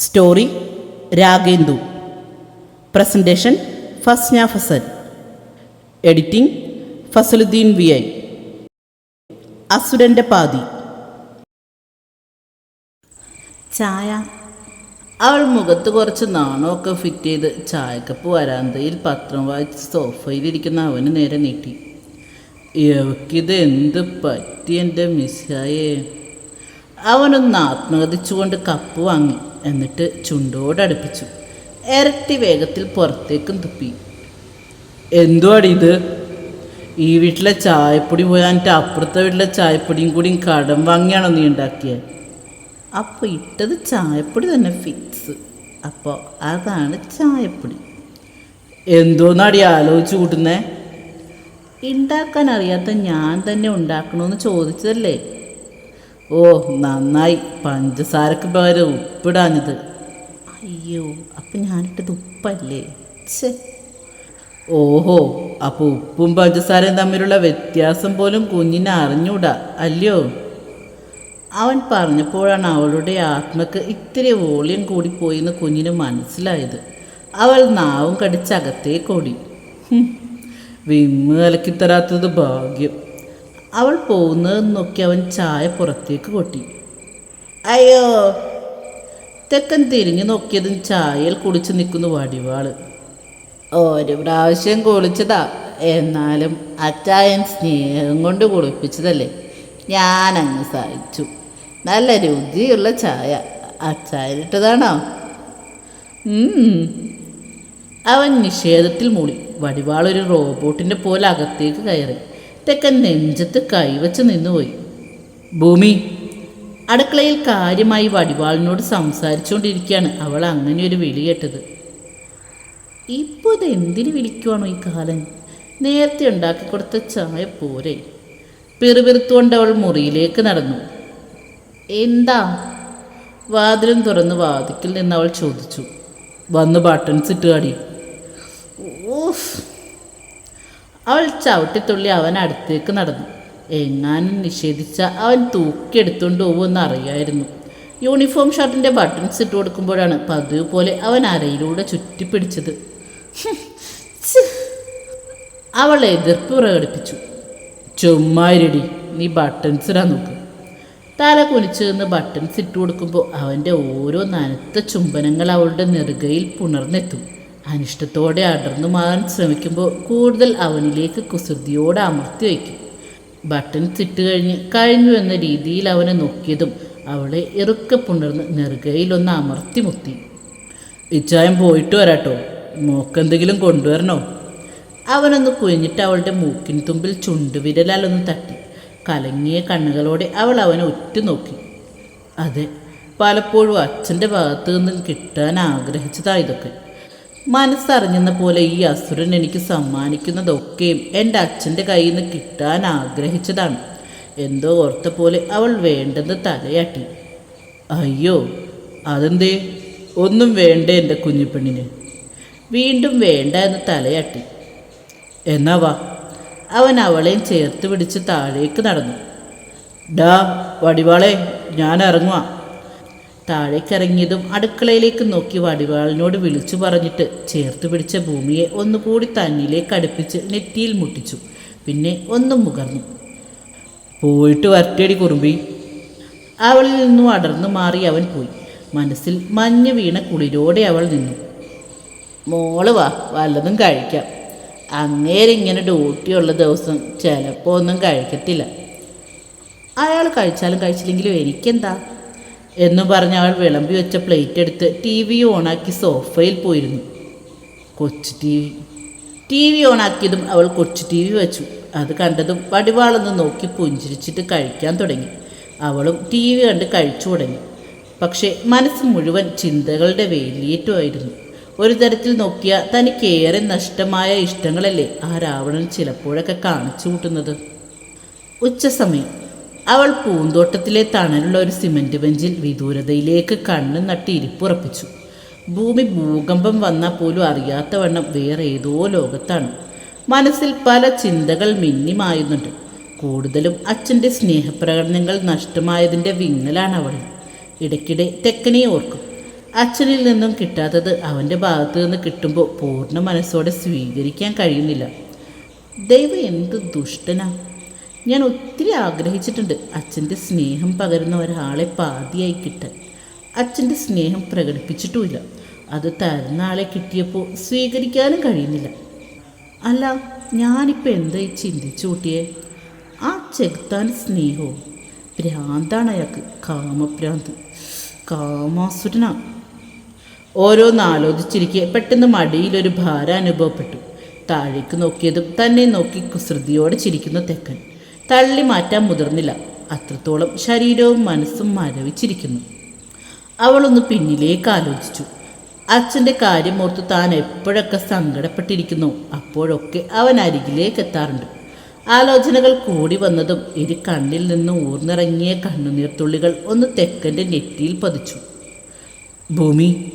Story Ragendu. Presentation Fasna Fasal. Editing Fasaluddin V I. അസുരന്റെ പാതി. ചായ. അവൾ മുഖത്ത് കുറച്ച് നാണമൊക്കെ ഫിറ്റ് ചെയ്ത് ചായക്കപ്പ് വരാന്തയിൽ പത്രം വായിച്ച് സോഫയിലിരിക്കുന്ന അവന് നേരെ നീട്ടി. എവക്കിത് എന്ത് പറ്റി എന്റെ മിസ്സായേ? അവനൊന്ന് ആത്മകഥിച്ചുകൊണ്ട് കപ്പ് വാങ്ങി. എന്നിട്ട് ചുണ്ടോടടുപ്പിച്ചു ഇരട്ടി വേഗത്തിൽ പുറത്തേക്കും തുപ്പി. എന്തുവാടി ഇത്? ഈ വീട്ടിലെ ചായപ്പൊടി പോയാന്റെ അപ്പുറത്തെ വീട്ടിലെ ചായപ്പൊടിയും കൂടിയും കടം വാങ്ങിയാണോ നീ ഉണ്ടാക്കിയത് അപ്പോൾ ഇട്ടത് ചായപ്പൊടി തന്നെ ഫിക്സ് അപ്പോൾ അതാണ് ചായപ്പൊടി. എന്തോന്നാടി ആലോചിച്ച് കൂട്ടുന്നേ? ഉണ്ടാക്കാൻ അറിയാത്ത ഞാൻ തന്നെ ഉണ്ടാക്കണമെന്ന് ചോദിച്ചതല്ലേ? ഓ നന്നായി. പഞ്ചസാരക്ക് പകരം ഉപ്പിടാഞ്ഞത് അയ്യോ അപ്പം ഞാനിട്ടത് ഉപ്പല്ലേ? ഛേ. ഓഹോ അപ്പോൾ ഉപ്പും പഞ്ചസാരയും തമ്മിലുള്ള വ്യത്യാസം പോലും കുഞ്ഞിനെ അറിഞ്ഞൂടാ അല്ലയോ? അവൻ പറഞ്ഞപ്പോഴാണ് അവളുടെ ആത്മക്ക് ഇത്തിരി വോളിയം കൂടിപ്പോയി എന്ന് കുഞ്ഞിന് മനസ്സിലായത്. അവൾ നാവും കടിച്ചകത്തേക്കോടി വിമ്മ് കലക്കിത്തരാത്തത് ഭാഗ്യം. അവൾ പോകുന്നത് നോക്കി അവൻ ചായ പുറത്തേക്ക് കൊട്ടി. അയ്യോ. തെക്കൻ തിരിഞ്ഞു നോക്കിയതും ചായയിൽ കുടിച്ചു നിൽക്കുന്നു വടിവാൾ. ഒരു പ്രാവശ്യം കുളിച്ചതാ. എന്നാലും അച്ചായൻ സ്നേഹം കൊണ്ട് കുളിപ്പിച്ചതല്ലേ? ഞാനങ്ങ് സഹിച്ചു. നല്ല രുചിയുള്ള ചായ. അച്ചായനിട്ടതാണോ. അവൻ നിഷേധത്തിൽ മൂളി. വടിവാളൊരു റോബോട്ടിന്റെ പോലെ അകത്തേക്ക് കയറി. തെക്കൻ നെഞ്ചത്ത് കൈവച്ച് നിന്നുപോയി. ഭൂമി അടുക്കളയിൽ കാര്യമായി വടിവാളിനോട് സംസാരിച്ചുകൊണ്ടിരിക്കുകയാണ് അവൾ അങ്ങനെ ഒരു വിളി കേട്ടത്. ഇപ്പോൾ ഇത് എന്തിന് വിളിക്കുവാണോ ഈ കാലൻ? നേരത്തെ ഉണ്ടാക്കി കൊടുത്ത ചായ പോരെ. പിറുപിറുത്തുകൊണ്ട് അവൾ മുറിയിലേക്ക് നടന്നു. എന്താ? വാതിലും തുറന്ന് വാതിക്കിൽ നിന്ന് അവൾ ചോദിച്ചു. വന്ന് ബട്ടൺസ് ഇട്ടുകാടി ഊഫ് അവൾ ചവിട്ടിത്തുള്ളി അവൻ അടുത്തേക്ക് നടന്നു. എങ്ങാനും നിഷേധിച്ച അവൻ തൂക്കിയെടുത്തുകൊണ്ട് പോകുമെന്ന് അറിയായിരുന്നു. യൂണിഫോം ഷർട്ടിന്റെ ബട്ടൺസ് ഇട്ട് കൊടുക്കുമ്പോഴാണ് പതിവ് പോലെ അവൻ അരയിലൂടെ ചുറ്റിപ്പിടിച്ചത്. അവൾ എതിർപ്പ് പ്രകടിപ്പിച്ചു. ചുമ്മാരിടി നീ ബട്ടൺസ് ഇടാൻ നോക്ക്. തല കുനിച്ചു നിന്ന് ബട്ടൺസ് ഇട്ട് കൊടുക്കുമ്പോൾ അവന്റെ ഓരോ നനത്ത ചുംബനങ്ങൾ അവളുടെ നെറുകയിൽ പുണർന്നെത്തും. അനിഷ്ടത്തോടെ അടർന്നു മാറാൻ ശ്രമിക്കുമ്പോൾ കൂടുതൽ അവനിലേക്ക് കുസൃതിയോടെ അമർത്തി വയ്ക്കും. ബട്ടൺ ഇട്ട് കഴിഞ്ഞ് കഴിഞ്ഞു എന്ന രീതിയിൽ അവനെ നോക്കിയതും അവളെ ഇറുക്കെ പുണർന്ന് നെറുകയിലൊന്ന് അമർത്തി മുത്തി. ഇച്ചായം പോയിട്ട് വരാട്ടോ. മോക്കെന്തെങ്കിലും കൊണ്ടുവരണോ? അവനൊന്ന് കുഞ്ഞിട്ട് അവളുടെ മൂക്കിൻ തുമ്പിൽ ചുണ്ടുവിരലാലൊന്ന് തട്ടി. കലങ്ങിയ കണ്ണുകളോടെ അവൾ അവനെ ഉറ്റുനോക്കി അതെ പലപ്പോഴും അച്ഛന്റെ ഭാഗത്തു നിന്ന് കിട്ടാൻ ആഗ്രഹിച്ചതാ ഇതൊക്കെ. മനസ്സറിഞ്ഞെന്ന പോലെ ഈ അസുരൻ എനിക്ക് സമ്മാനിക്കുന്നതൊക്കെയും എന്റെ അച്ഛന്റെ കയ്യിൽ നിന്ന് കിട്ടാൻ ആഗ്രഹിച്ചതാണ്. എന്തോ ഓർത്ത പോലെ അവൾ വേണ്ടെന്ന് തലയാട്ടി. അയ്യോ അതെന്തേ? ഒന്നും വേണ്ട എന്റെ കുഞ്ഞിപ്പെണ്ണിന് വീണ്ടും വേണ്ട എന്ന് തലയാട്ടി. എന്നാ വാ. അവൻ അവളെയും ചേർത്ത് പിടിച്ച് താഴേക്ക് നടന്നു. ഡാ വടിവാളെ ഞാൻ ഇറങ്ങുക താഴേക്കിറങ്ങിയതും അടുക്കളയിലേക്ക് നോക്കി വടിവാളിനോട് വിളിച്ചു പറഞ്ഞിട്ട് ചേർത്ത് പിടിച്ച ഭൂമിയെ ഒന്നുകൂടി തന്നിലേക്ക് അടുപ്പിച്ച് നെറ്റിയിൽ മുട്ടിച്ചു. പിന്നെ ഒന്നും മുകർന്നു. പോയിട്ട് വരട്ടേടി കുറുമ്പി. അവളിൽ നിന്നും അടർന്നു മാറി അവൻ പോയി. മനസ്സിൽ മഞ്ഞ് വീണ കുളിരോടെ അവൾ നിന്നു. മോൾ വാ വല്ലതും കഴിക്കാം. അങ്ങേരെ ഇങ്ങനെ ഡ്യൂട്ടിയുള്ള ദിവസം ചിലപ്പോൾ ഒന്നും കഴിക്കത്തില്ല. അയാൾ കഴിച്ചാലും കഴിച്ചില്ലെങ്കിലും എനിക്കെന്താ? എന്നും പറഞ്ഞ് അവൾ വിളമ്പി വെച്ച പ്ലേറ്റ് എടുത്ത് ടി വി ഓണാക്കി സോഫയിൽ പോയിരുന്നു. കൊച്ചു ടി വി ടി വി ഓണാക്കിയതും അവൾ കൊച്ചു ടി വി വെച്ചു. അത് കണ്ടതും വടിവാളൊന്ന് നോക്കി പുഞ്ചിരിച്ചിട്ട് കഴിക്കാൻ തുടങ്ങി. അവളും ടി വി കണ്ട് കഴിച്ചു തുടങ്ങി. പക്ഷേ മനസ്സ് മുഴുവൻ ചിന്തകളുടെ വേലിയേറ്റുമായിരുന്നു. ഒരു തരത്തിൽ നോക്കിയാൽ തനിക്കേറെ നഷ്ടമായ ഇഷ്ടങ്ങളല്ലേ ആ രാവണൻ ചിലപ്പോഴൊക്കെ കാണിച്ചു കൂട്ടുന്നത്. ഉച്ചസമയം. അവൾ പൂന്തോട്ടത്തിലെ തണലുള്ള ഒരു സിമന്റ് ബെഞ്ചിൽ വിദൂരതയിലേക്ക് കണ്ണ് നട്ടി ഇരിപ്പുറപ്പിച്ചു. ഭൂമി ഭൂകമ്പം വന്നാൽ പോലും അറിയാത്തവണ്ണം വേറെ ഏതോ ലോകത്താണ്. മനസ്സിൽ പല ചിന്തകൾ മിന്നിമായുന്നുണ്ട് കൂടുതലും അച്ഛന്റെ സ്നേഹപ്രകടനങ്ങൾ നഷ്ടമായതിന്റെ വിങ്ങലാണ് അവൾ. ഇടയ്ക്കിടെ തെക്കനെ ഓർക്കും. അച്ഛനിൽ നിന്നും കിട്ടാത്തത് അവന്റെ ഭാഗത്തു നിന്ന് കിട്ടുമ്പോൾ പൂർണ മനസ്സോടെ സ്വീകരിക്കാൻ കഴിയുന്നില്ല. ദൈവം എന്ത് ദുഷ്ടനാ. ഞാൻ ഒത്തിരി ആഗ്രഹിച്ചിട്ടുണ്ട് അച്ഛന്റെ സ്നേഹം പകരുന്ന ഒരാളെ പാതിയായി കിട്ടാൻ. അച്ഛന്റെ സ്നേഹം പ്രകടിപ്പിച്ചിട്ടുമില്ല. അത് തരുന്ന ആളെ കിട്ടിയപ്പോൾ സ്വീകരിക്കാനും കഴിയുന്നില്ല. അല്ല ഞാനിപ്പോൾ എന്തായി ചിന്തിച്ചു കൂട്ടിയേ? ആ ചെകുത്താൻ സ്നേഹവും ഭ്രാന്താണ് അയാൾക്ക്. കാമഭ്രാന്ത്. കാമാസുരനാ. ഓരോന്ന് ആലോചിച്ചിരിക്കെ പെട്ടെന്ന് മടിയിലൊരു ഭാരം അനുഭവപ്പെട്ടു. താഴേക്ക് നോക്കിയതും തന്നെ നോക്കി കുസൃതിയോടെ ചിരിക്കുന്ന തെക്കൻ. തള്ളി മാറ്റാൻ മുതിർന്നില്ല. അത്രത്തോളം ശരീരവും മനസ്സും മരവിച്ചിരിക്കുന്നു അവളൊന്ന് പിന്നിലേക്ക് ആലോചിച്ചു. അച്ഛന്റെ കാര്യം ഓർത്ത് താൻ എപ്പോഴൊക്കെ സങ്കടപ്പെട്ടിരിക്കുന്നു അപ്പോഴൊക്കെ അവൻ അരികിലേക്ക് എത്താറുണ്ട്. ആലോചനകൾ കൂടി വന്നതും ഇരു കണ്ണിൽ നിന്ന് ഊർന്നിറങ്ങിയ കണ്ണുനീർത്തുള്ളികൾ ഒന്ന് തെക്കന്റെ നെറ്റിയിൽ പതിച്ചു. ഭൂമി.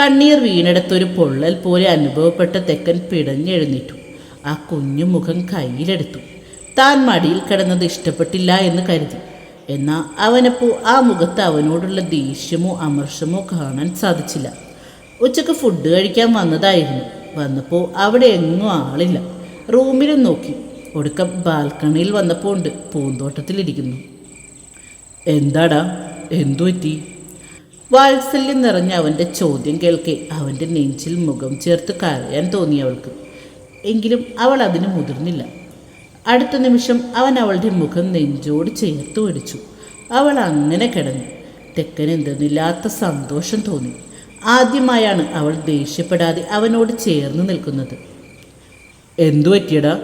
കണ്ണീർ വീണെടുത്തൊരു പൊള്ളൽ പോലെ അനുഭവപ്പെട്ട തെക്കൻ പിടഞ്ഞെഴുന്നേറ്റു. ആ കുഞ്ഞു മുഖം കയ്യിലെടുത്തു. താൻ മടിയിൽ കിടന്നത് ഇഷ്ടപ്പെട്ടില്ല എന്ന് കരുതി. എന്നാൽ അവനപ്പോൾ ആ മുഖത്ത് അവനോടുള്ള ദേഷ്യമോ അമർഷമോ കാണാൻ സാധിച്ചില്ല. ഉച്ചയ്ക്ക് ഫുഡ് കഴിക്കാൻ വന്നതായിരുന്നു. വന്നപ്പോൾ അവിടെ എങ്ങും ആളില്ല. റൂമിലും നോക്കി. ഒടുക്കം ബാൽക്കണിയിൽ വന്നപ്പോൾ ഉണ്ട്. പൂന്തോട്ടത്തിലിരിക്കുന്നു. എന്താടാ? എന്തു പറ്റി? വാത്സല്യം നിറഞ്ഞ അവന്റെ ചോദ്യം കേൾക്കെ അവന്റെ നെഞ്ചിൽ മുഖം ചേർത്ത് കരയാൻ തോന്നി അവൾക്ക്. എങ്കിലും അവൾ അതിന് മുതിർന്നില്ല. അടുത്ത നിമിഷം അവൻ അവളുടെ മുഖം നെഞ്ചോട് ചേർത്ത് പിടിച്ചു. അവൾ അങ്ങനെ കിടന്നു. തെക്കൻ എന്തെന്നില്ലാത്ത സന്തോഷം തോന്നി. ആദ്യമായാണ് അവൾ ദേഷ്യപ്പെടാതെ അവനോട് ചേർന്ന് നിൽക്കുന്നത്. എന്തു പറ്റിയടാ?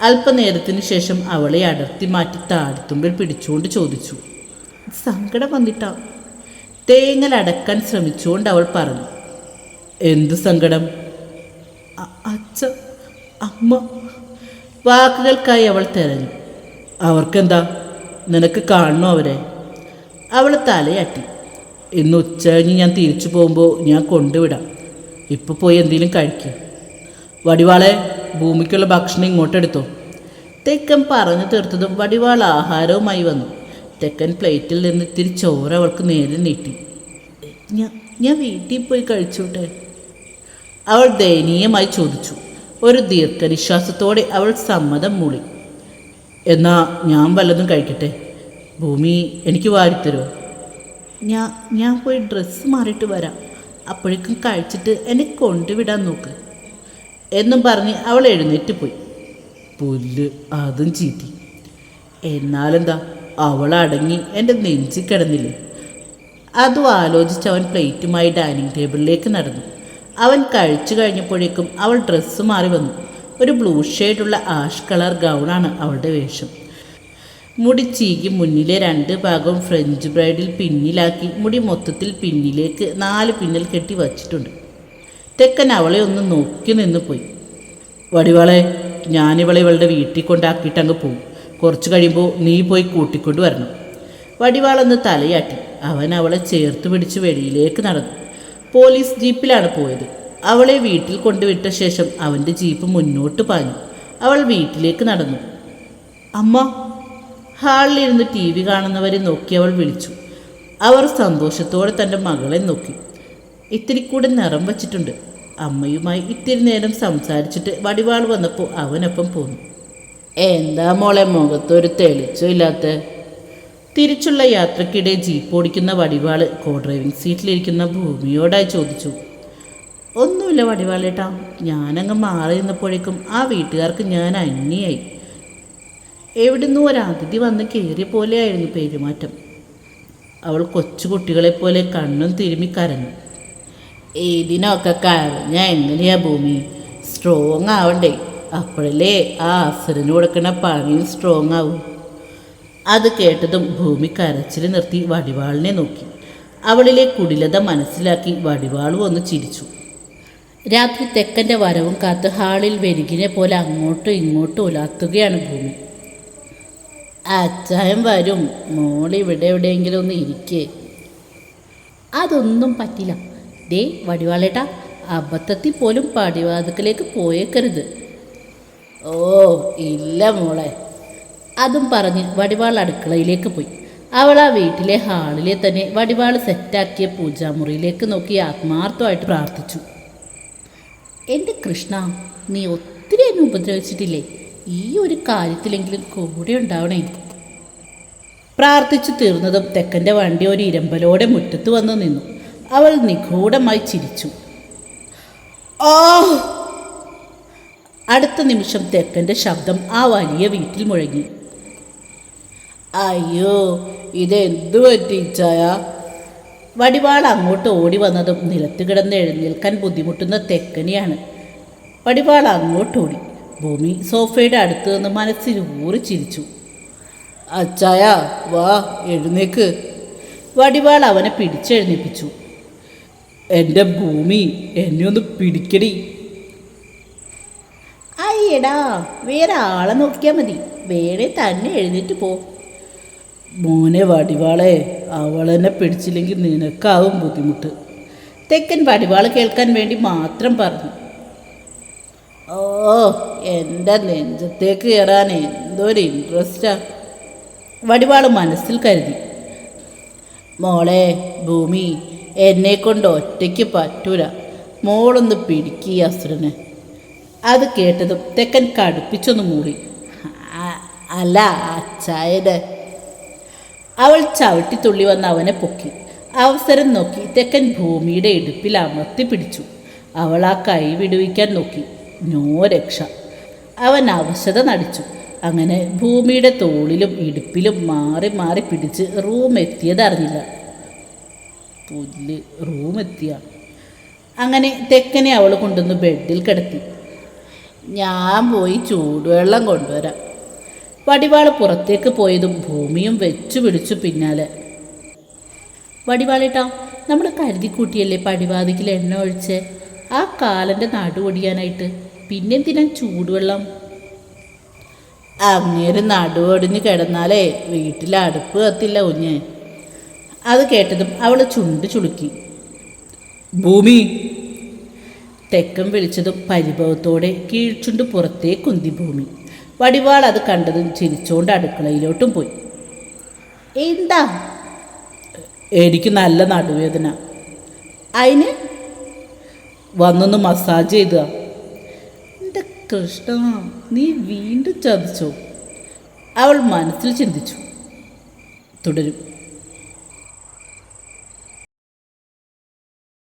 അല്പനേരത്തിന് ശേഷം അവളെ അടർത്തി മാറ്റി താഴ്ത്തുമ്പിൽ പിടിച്ചുകൊണ്ട് ചോദിച്ചു. സങ്കടം വന്നിട്ടാ. തേങ്ങൽ അടക്കാൻ ശ്രമിച്ചുകൊണ്ട് അവൾ പറഞ്ഞു. എന്ത് സങ്കടം? അച്ഛ അമ്മ വാക്കുകൾക്കായി അവൾ തിരഞ്ഞു. അവർക്കെന്താ? നിനക്ക് കാണണോ അവരെ? അവൾ തലയാട്ടി. ഇന്ന് ഉച്ച കഴിഞ്ഞ് ഞാൻ തിരിച്ചു പോകുമ്പോൾ ഞാൻ കൊണ്ടുവിടാം. ഇപ്പോൾ പോയി എന്തെങ്കിലും കഴിക്കുക വടിവാളെ ഭൂമിക്കുള്ള ഭക്ഷണം ഇങ്ങോട്ടെടുത്തോ. തെക്കൻ പറഞ്ഞു തീർത്തതും വടിവാൾ ആഹാരവുമായി വന്നു. തെക്കൻ പ്ലേറ്റിൽ നിന്ന് ഇത്തിരി ചോറ് അവൾക്ക് നേരെ നീട്ടി. ഞാൻ ഞാൻ വീട്ടിൽ പോയി കഴിച്ചോട്ടെ? അവൾ ദയനീയമായി ചോദിച്ചു. ഒരു ദീർഘനിശ്വാസത്തോടെ അവൾ സമ്മതം മൂളി. എന്നാ ഞാൻ വല്ലതും കഴിക്കട്ടെ? ഭൂമി എനിക്ക് വാരിത്തരുമോ ഞാൻ ഞാൻ പോയി ഡ്രസ്സ് മാറിയിട്ട് വരാം. അപ്പോഴേക്കും കഴിച്ചിട്ട് എന്നെ കൊണ്ടുവിടാൻ നോക്ക്. എന്നും പറഞ്ഞ് അവൾ എഴുന്നേറ്റ് പോയി. പുല്ല് അതും ചീറ്റി. എന്നാലെന്താ? അവൾ അടങ്ങി എന്റെ നെഞ്ചിൽ കിടന്നില്ലേ? അതും ആലോചിച്ച് അവൻ പ്ലേറ്റുമായി ഡൈനിങ് ടേബിളിലേക്ക് നടന്നു. അവൻ കഴിച്ചു കഴിഞ്ഞപ്പോഴേക്കും അവൾ ഡ്രസ്സ് മാറി വന്നു. ഒരു ബ്ലൂ ഷെയ്ഡുള്ള ആഷ് കളർ ഗൗണാണ് അവളുടെ വേഷം. മുടി ചീകി മുന്നിലെ രണ്ട് ഭാഗവും ഫ്രഞ്ച് ബ്രൈഡിൽ പിന്നിലാക്കി മുടി മൊത്തത്തിൽ പിന്നിലേക്ക് നാല് പിന്നൽ കെട്ടി വച്ചിട്ടുണ്ട്. തെക്കൻ അവളെ ഒന്ന് നോക്കി നിന്ന് പോയി. വടിവാളെ ഞാനിവളെ ഇവളുടെ വീട്ടിൽ കൊണ്ടാക്കിയിട്ട് അങ്ങ് പോകും കുറച്ച് കഴിയുമ്പോൾ നീ പോയി കൂട്ടിക്കൊണ്ട് വരണം. വടിവാളൊന്ന് തലയാട്ടി. അവൻ അവളെ ചേർത്ത് പിടിച്ച് വെളിയിലേക്ക് നടന്നു. പോലീസ് ജീപ്പിലാണ് പോയത്. അവളെ വീട്ടിൽ കൊണ്ടുവിട്ട ശേഷം അവന്റെ ജീപ്പ് മുന്നോട്ട് പാഞ്ഞു. അവൾ വീട്ടിലേക്ക് നടന്നു. അമ്മ ഹാളിലിരുന്ന് ടി വി കാണുന്നവരെ നോക്കി അവൾ വിളിച്ചു. അവർ സന്തോഷത്തോടെ തന്റെ മകളെ നോക്കി. ഇത്തിരി കൂടെ നിറം വച്ചിട്ടുണ്ട്. അമ്മയുമായി ഇത്തിരി നേരം സംസാരിച്ചിട്ട് വടിവാൾ വന്നപ്പോൾ അവനൊപ്പം പോന്നു. എന്താ മോളെ മുഖത്തൊരു തെളിച്ചോ ഇല്ലാത്ത തിരിച്ചുള്ള യാത്രക്കിടെ ജീപ്പ് ഓടിക്കുന്ന വടിവാൾ കോ ഡ്രൈവിംഗ് സീറ്റിലിരിക്കുന്ന ഭൂമിയോടായി ചോദിച്ചു. ഒന്നുമില്ല വടിവാളേട്ടാ ഞാനങ്ങ് മാറി നിന്നപ്പോഴേക്കും ആ വീട്ടുകാർക്ക് ഞാൻ അന്യായി. എവിടുന്നു ഒരതിഥി വന്ന് കയറിയ പോലെയായിരുന്നു പെരുമാറ്റം. അവൾ കൊച്ചുകുട്ടികളെപ്പോലെ കണ്ണും തിരുമി കരഞ്ഞു. ഏതിനൊക്കെ കരഞ്ഞ എങ്ങനെയാ ഭൂമി? സ്ട്രോങ് ആവണ്ടേ? അപ്പോഴല്ലേ ആ അസുരന് കൊടുക്കുന്ന പണിയും സ്ട്രോങ് ആവും. അത് കേട്ടതും ഭൂമി കരച്ചിൽ നിർത്തി വടിവാളിനെ നോക്കി. അവളിലെ കുടിലത മനസ്സിലാക്കി വടിവാളും ഒന്ന് ചിരിച്ചു. രാത്രി തെക്കന്റെ വരവും കാത്ത് ഹാളിൽ വെരുകിനെ പോലെ അങ്ങോട്ടും ഇങ്ങോട്ടും ഉലാത്തുകയാണ് ഭൂമി. അച്ചായം വരും. മോൾ ഇവിടെ എവിടെയെങ്കിലും ഒന്ന് ഇരിക്കേ. അതൊന്നും പറ്റില്ല. ദേ വടിവാളേട്ടാ അബദ്ധത്തിൽ പോലും പടിവാതുക്കലേക്ക് പോയേക്കരുത്. ഓ ഇല്ല മോളെ. അതും പറഞ്ഞ് വടിവാൾ അടുക്കളയിലേക്ക് പോയി. അവൾ ആ വീട്ടിലെ ഹാളിലെ തന്നെ വടിവാൾ സെറ്റാക്കിയ പൂജാമുറിയിലേക്ക് നോക്കി ആത്മാർത്ഥമായിട്ട് പ്രാർത്ഥിച്ചു. എന്റെ കൃഷ്ണ നീ ഒത്തിരി എന്നെ ഉപദ്രവിച്ചിട്ടില്ലേ? ഈ ഒരു കാര്യത്തിലെങ്കിലും കൂടെ ഉണ്ടാവണേ. പ്രാർത്ഥിച്ചു തീർന്നതും തെക്കന്റെ വണ്ടി ഒരു ഇരമ്പലോടെ മുറ്റത്ത് വന്നു നിന്നു. അവൾ നിഗൂഢമായി ചിരിച്ചു. ഓ! അടുത്ത നിമിഷം തെക്കന്റെ ശബ്ദം ആ വലിയ വീട്ടിൽ മുഴങ്ങി. അയ്യോ ഇതെന്തു പറ്റിച്ചായ ചായ വടിവാൾ അങ്ങോട്ട് ഓടി വന്നതും നിലത്ത് കിടന്ന് എഴുന്നേൽക്കാൻ ബുദ്ധിമുട്ടുന്ന തെക്കനിയാണ്. വടിവാൾ അങ്ങോട്ട് ഓടി. ഭൂമി സോഫയുടെ അടുത്ത് നിന്ന് മനസ്സിൽ ഊറി ചിരിച്ചു. അച്ചായ വാ എഴുന്നേക്ക്. വടിവാൾ അവനെ പിടിച്ചെഴുന്നേപ്പിച്ചു. എന്റെ ഭൂമി എന്നെ ഒന്ന് പിടിക്കടി. അയ്യടാ വേറെ ആളെ നോക്കിയാൽ മതി. വേറെ തന്നെ എഴുന്നേറ്റ് പോ. മോനെ വടിവാളെ അവളെന്നെ പിടിച്ചില്ലെങ്കിൽ നിനക്കാവും ബുദ്ധിമുട്ട്. തെക്കൻ വടിവാൾ കേൾക്കാൻ വേണ്ടി മാത്രം പറഞ്ഞു. ഓ എന്റെ നെഞ്ചത്തേക്ക് കയറാൻ എന്തൊരു ഇൻട്രസ്റ്റാ വടിവാൾ മനസ്സിൽ കരുതി. മോളെ ഭൂമി എന്നെ കൊണ്ട് ഒറ്റയ്ക്ക് പറ്റൂല. മോളൊന്ന് പിടിക്കി അസുരനെ. അത് കേട്ടതും തെക്കൻ കടുപ്പിച്ചൊന്ന് മൂടി. "അ- അല്ല അച്ചായനെ. അവൾ ചവിട്ടിത്തുള്ളി വന്ന് അവനെ പൊക്കി. അവസരം നോക്കി തെക്കൻ ഭൂമിയുടെ ഇടുപ്പിൽ അമർത്തി പിടിച്ചു. അവൾ ആ കൈ വിടുവിക്കാൻ നോക്കി. നോ രക്ഷ. അവൻ അവശത നടിച്ചു. അങ്ങനെ ഭൂമിയുടെ തോളിലും ഇടുപ്പിലും മാറി മാറി പിടിച്ച് റൂം എത്തിയതറിഞ്ഞില്ല പുല്ല് റൂം എത്തിയ. അങ്ങനെ തെക്കനെ അവൾ കൊണ്ടുവന്ന് ബെഡിൽ കിടത്തി. ഞാൻ പോയി ചൂടുവെള്ളം കൊണ്ടുവരാം. വടിവാൾ പുറത്തേക്ക് പോയതും ഭൂമിയും വെച്ചു പിടിച്ചു പിന്നാലെ. വടിവാളിട്ടാ നമ്മൾ കരുതിക്കൂട്ടിയല്ലേ പടിവാതിക്കൽ എണ്ണ ഒഴിച്ച്? ആ കാലന്റെ നടുവൊടിയാനായിട്ട് പിന്നെന്തിനാ ചൂടുവെള്ളം? അങ്ങേര് നടുവൊടിഞ്ഞ് കിടന്നാലേ വീട്ടിലെ അടുപ്പ് കത്തില്ല കുഞ്ഞ്. അത് കേട്ടതും അവൾ ചുണ്ട് ചുളുക്കി. ഭൂമി! തെക്കം വിളിച്ചതും പരിഭവത്തോടെ കീഴ്ചുണ്ട് പുറത്തേക്കുന്തി ഭൂമി. വടിവാൾ അത് കണ്ടതും ചിരിച്ചുകൊണ്ട് അടുക്കളയിലോട്ടും പോയി. എന്താ? എനിക്ക് നല്ല നടുവേദന. അതിന് വന്നൊന്ന് മസാജ് ചെയ്തുക എന്റെ കൃഷ്ണ? നീ വീണ്ടും ചതിച്ചോ? അവൾ മനസ്സിൽ ചിന്തിച്ചു. തുടരും.